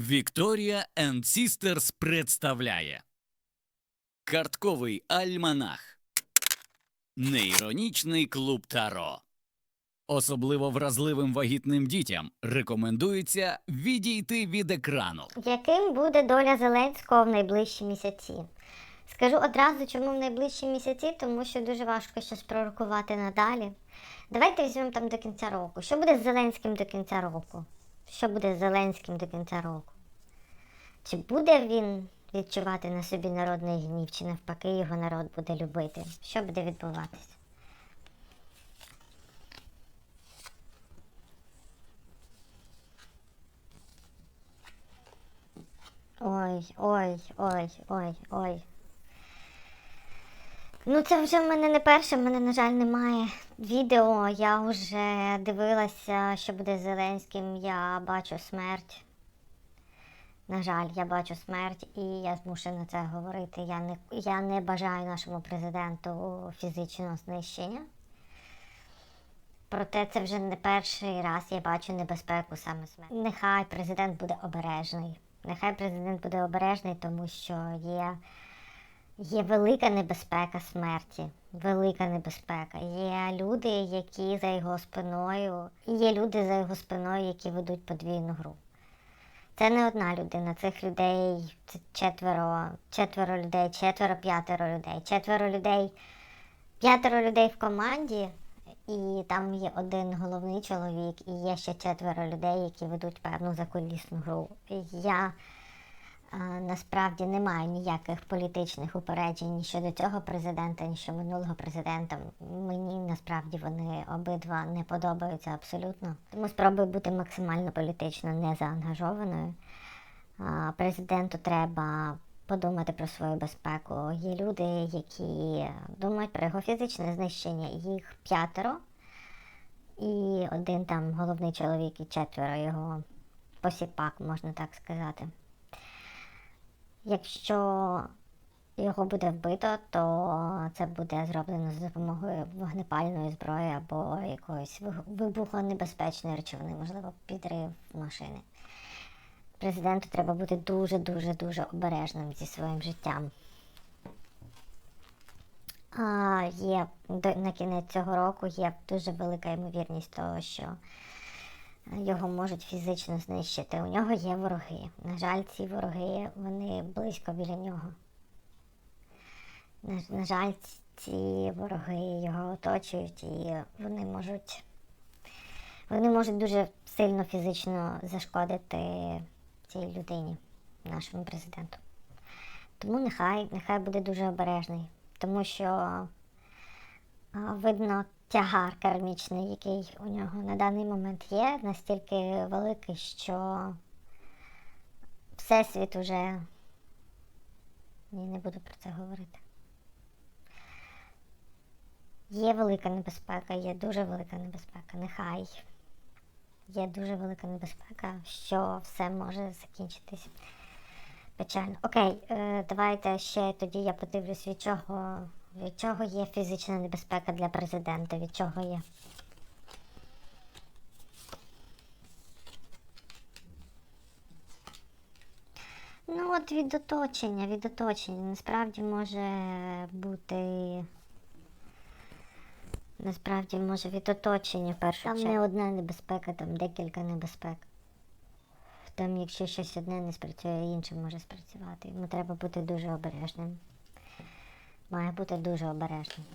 Вікторія and Sisters представляє Картковий альманах Неіронічний клуб Таро Особливо вразливим вагітним дітям рекомендується відійти від екрану. Яким буде доля Зеленського в найближчі місяці? Скажу одразу, чому в найближчі місяці, тому що дуже важко щось пророкувати надалі. Давайте візьмемо там до кінця року. Що буде з Зеленським до кінця року? Що буде з Зеленським до кінця року? Чи буде він відчувати на собі народний гнів, чи навпаки його народ буде любити? Що буде відбуватися? Ой, ой, ой, ой, ой. Ну, це вже в мене не перше, в мене, на жаль, немає відео. Я вже дивилася, що буде з Зеленським. Я бачу смерть. На жаль, я бачу смерть і я змушена це говорити. Я не, я не бажаю нашому президенту фізичного знищення. Проте це вже не перший раз я бачу небезпеку саме смерті. Нехай президент буде обережний. Нехай президент буде обережний, тому що є, є велика небезпека смерті. Велика небезпека. Є люди, які за його спиною, і є люди за його спиною, які ведуть подвійну гру. Це не одна людина, цих людей це четверо, четверо людей, четверо, п'ятеро людей, четверо людей, п'ятеро людей в команді, і там є один головний чоловік, і є ще четверо людей, які ведуть певну закулісну гру. Я насправді не маю ніяких політичних упереджень щодо цього президента, ні щодо минулого президента. Мені насправді вони обидва не подобаються абсолютно. Тому спробую бути максимально політично незаангажованою. Президенту треба подумати про свою безпеку. Є люди, які думають про його фізичне знищення. Їх п'ятеро, і один там головний чоловік і четверо його посіпак, можна так сказати. Якщо його буде вбито, то це буде зроблено за допомогою вогнепальної зброї або якоїсь вибухонебезпечної речовини, можливо, підрив машини. Президенту треба бути дуже, дуже, обережним зі своїм життям. А, є на кінець цього року є дуже велика ймовірність того, що його можуть фізично знищити. У нього є вороги. На жаль, ці вороги вони близько біля нього. На, жаль, ці вороги його оточують і вони можуть, вони можуть дуже сильно фізично зашкодити цій людині, нашому президенту. Тому нехай, нехай буде дуже обережний, тому що видно тягар кармічний, який у нього на даний момент є, настільки великий, що Всесвіт уже ні, не буду про це говорити. Є велика небезпека, є дуже велика небезпека. Нехай є дуже велика небезпека, що все може закінчитись печально. Окей, е, давайте ще тоді я подивлюсь, від чого, від чого є фізична небезпека для президента, від чого є. Ну, от від оточення, від оточення. Насправді може бути. Насправді може від оточення в першу Там не одна небезпека, там декілька небезпек. Там, якщо щось одне не спрацює, інше може спрацювати. Йому треба бути дуже обережним. Має бути дуже обережним.